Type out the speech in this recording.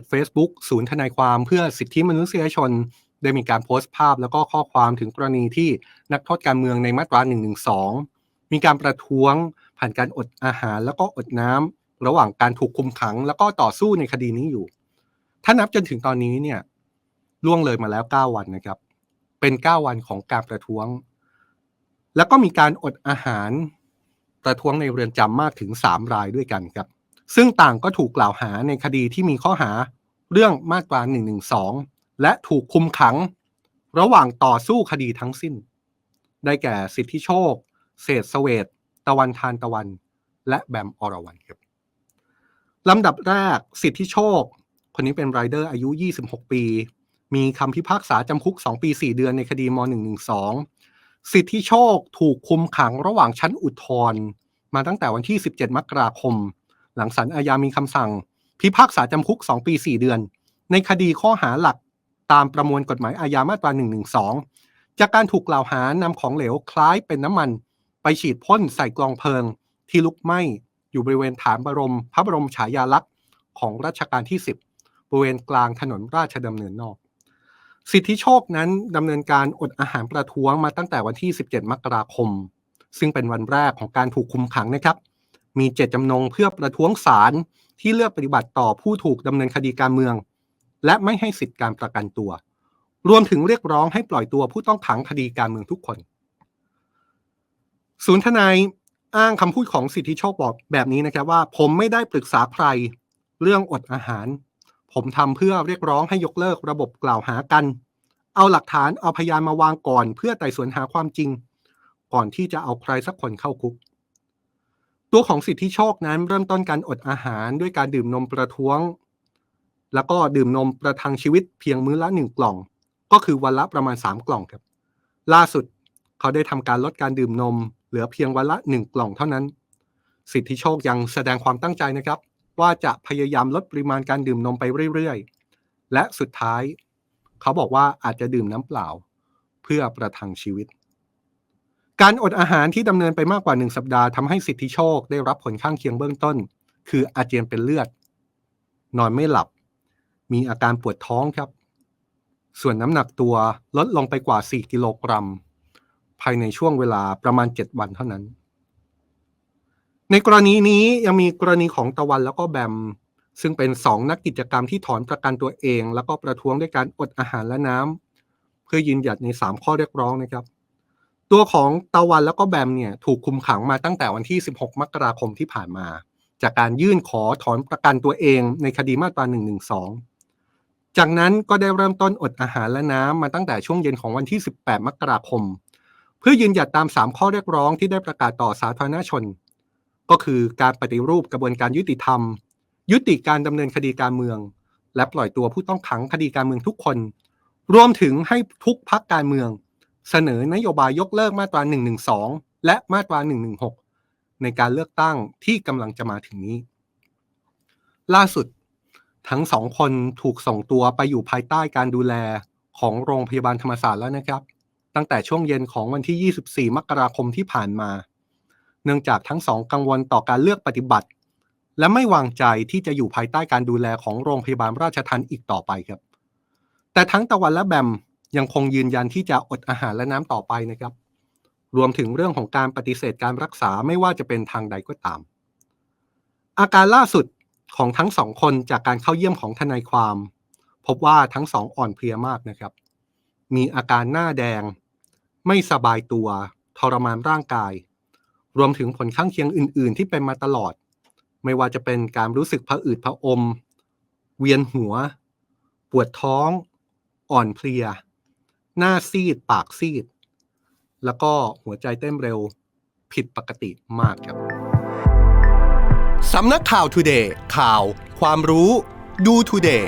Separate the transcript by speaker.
Speaker 1: จ Facebook ศูนย์ทนายความเพื่อสิทธิมนุษยชน ได้มีการโพสต์ภาพแล้วก็ข้อความถึงกรณีที่นักโทษการเมืองในมาตรา 112 มีการประท้วงผ่านการอดอาหารแล้วก็อดน้ำระหว่างการถูกคุมขัง แล้วก็ต่อสู้ในคดีนี้อยู่ ถ้านับจนถึงตอนนี้เนี่ยล่วงเลยมาแล้ว 9 วันนะครับ เป็น 9 วันของการประท้วง แล้วก็มีการอดอาหารประท้วงในเรือนจำมากถึง 3 รายด้วยกันครับ ซึ่งต่างก็ถูกกล่าวหาในคดีที่มีข้อหาเรื่องมาตรา112 และถูกคุมขัง ระหว่างต่อสู้คดีทั้งสิ้น ได้แก่สิทธิโชค เศษสเวตตะวันทานตะวัน และแบมอรวรันครับลำดับแรกสิทธิโชค คนนี้เป็นไรเดอร์อายุ 26 ปี มีคำพิพากษาจำคุก 2 ปี 4 เดือนในคดีม .112 สิทธิโชคถูกคุมขังระหว่างชั้นอุทธรณ์มาตั้งแต่วันที่ 17 มกราคม หลังศาลอาญามีคำสั่ง พิพากษาจำคุก 2 ปี 4 เดือน ในคดีข้อหาหลักตามประมวลกฎหมายอาญามาตรา 112 จากการถูกกล่าวหานำของเหลวคล้ายเป็นน้ำมัน ไปฉีดพ่นใส่กลองเพลิง ที่ลุกไหม้อยู่บริเวณฐานบรม พระบรมฉายาลักษณ์ของรัชกาลที่ 10 บริเวณกลางถนนราชดำเนินนอกสิทธิโชคนั้นดำเนินการอดอาหารประท้วงมาตั้งแต่วันที่ 17 มกราคม ซึ่งเป็นวันแรกของการถูกคุมขังนะครับ มีเจตจำนงเพื่อประท้วงศาลที่เลือกปฏิบัติต่อผู้ถูกดำเนินคดีการเมือง และไม่ให้สิทธิการประกันตัว รวมถึงเรียกร้องให้ปล่อยตัวผู้ต้องขังคดีการเมืองทุกคน ศูนย์ทนายอ้างคำพูดของสิทธิโชคบอกแบบนี้นะครับว่า ผมไม่ได้ปรึกษาใครเรื่องอดอาหาร ผมทำเพื่อเรียกร้องให้ยกเลิกระบบกล่าวหากัน เอาหลักฐานเอาพยานมาวางก่อน เพื่อไต่สวนหาความจริง ก่อนที่จะเอาใครสักคนเข้าคุก ตัวของสิทธิโชคนั้นเริ่มต้นการอดอาหารด้วยการดื่มนมประท้วง แล้วก็ดื่มนมประทังชีวิตเพียงมื้อละหนึ่งกล่อง ก็คือวันละประมาณ 3 กล่องครับ ล่าสุดเขาได้ทำการลดการดื่มนม เหลือเพียงวันละ 1 กล่องเท่านั้น สิทธิโชคยังแสดงความตั้งใจนะครับ ว่าจะพยายามลดปริมาณการดื่มนมไปเรื่อยๆ และสุดท้าย เขาบอกว่าอาจจะดื่มน้ำเปล่า เพื่อประทังชีวิต การอดอาหารที่ดำเนินไปมากกว่า 1 สัปดาห์ทำให้สิทธิโชคได้รับผลข้างเคียงเบื้องต้น คืออาเจียนเป็นเลือด นอนไม่หลับ มีอาการปวดท้องครับ ส่วนน้ำหนักตัวลดลงไปกว่า 4 กิโลกรัม ภายในช่วงเวลาประมาณ 7 วันเท่านั้น ในกรณีนี้ยังมีกรณีของตะวันแล้วก็แบม ซึ่งเป็น 2 นักกิจกรรมที่ถอนประกันตัวเอง แล้วก็ประท้วงด้วยการอดอาหารและน้ำเพื่อยืนหยัดใน 3 ข้อเรียกร้องนะครับ ตัวของตะวันแล้วก็แบมเนี่ยถูกคุมขังมาตั้งแต่วันที่ 16 มกราคมที่ผ่านมา จากการยื่นขอถอนประกันตัวเองในคดีมาตรา112 จากนั้นก็ได้เริ่มต้นอดอาหารและน้ำมาตั้งแต่ช่วงเย็นของวันที่ 18 มกราคม เพื่อยืนหยัดตาม 3 ข้อเรียกร้องที่ได้ประกาศต่อสาธารณชน ก็คือการปฏิรูปกระบวนการยุติธรรม ยุติการดำเนินคดีการเมือง และปล่อยตัวผู้ต้องขังคดีการเมืองทุกคน รวมถึงให้ทุกพักการเมือง เสนอนโยบายยกเลิกมาตรา 112 และมาตรา 116 ในการเลือกตั้งที่กำลังจะมาถึงนี้ ล่าสุดทั้งสองคนถูกส่งตัวไปอยู่ภายใต้การดูแลของโรงพยาบาลธรรมศาสตร์แล้วนะครับ ตั้งแต่ช่วงเย็นของวันที่ 24 มกราคมที่ผ่านมา เนื่องจากทั้งสองกังวลต่อการเลือกปฏิบัติ และไม่วางใจที่จะอยู่ภายใต้การดูแลของโรงพยาบาลราชทันอีกต่อไปครับ แต่ทั้งตะวันและแบม ยังคงยืนยันที่จะอดอาหารและน้ำต่อไปนะครับ รวมถึงเรื่องของการปฏิเสธการรักษาไม่ว่าจะเป็นทางใดก็ตาม อาการล่าสุดของทั้งสองคนจากการเข้าเยี่ยมของทนายความ พบว่าทั้งสองอ่อนเพลียมากนะครับ มีอาการหน้าแดง ไม่สบายตัว ทรมานร่างกาย รวมถึงผลข้างเคียงอื่น ๆ ที่เป็นมาตลอด ไม่ว่าจะเป็นการรู้สึกผะอืดผะอม เวียนหัว ปวดท้อง อ่อนเพลีย หน้าซีดปากซีด แล้วก็หัวใจเต้นเร็วผิดปกติมากครับ สำนักข่าว Today ข่าว ความรู้ ดู Today